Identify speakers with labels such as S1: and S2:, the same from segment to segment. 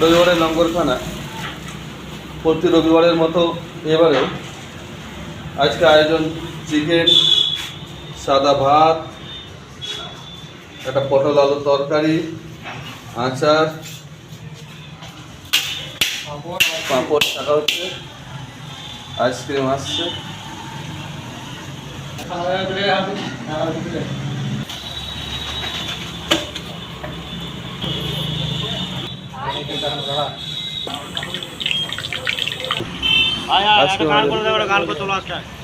S1: রবিবারের লঙ্গরখানা প্রতি রবিবারের মতো এবারেও আজকে আয়োজন চিকেন, সাদা ভাত, একটা পটল আলুর তরকারি, আচার, পাঁপড় থাকা হচ্ছে, আইসক্রিম আসছে আজকে আমাদের-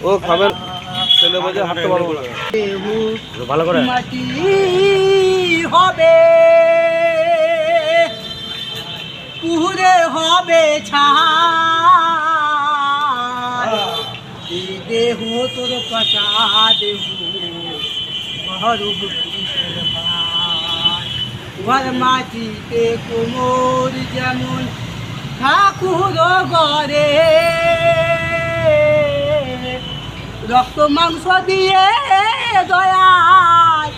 S1: ও খাবেন ছেলে বোঝে হাঁটতে পারব
S2: ভালো করে।
S3: হবে পুরে হবে ছাই। দেহ তোর পচা দেহ মহরুব ভাই ঘর মাটিতে কোমর যেমন ঠাকুর গড়ে রক্ত মাংস দিয়ে দয়ায়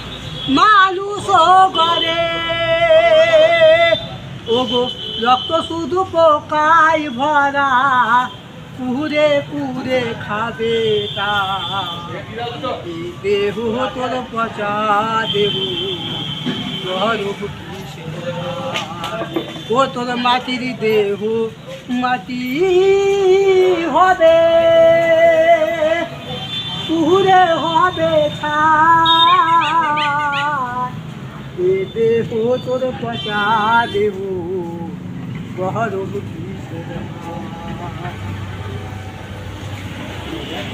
S3: মানুষ করে। ওগো, রক্ত শুধু পোকায় ভরা পুরে পুরে খাবে তা। দেহ তোর পচা দেহ। কিসের ও তোর মাটির দেহ, মাটি হবে। পুরে হবে এ দেহ তোর পচা দেহ গহরব কিসের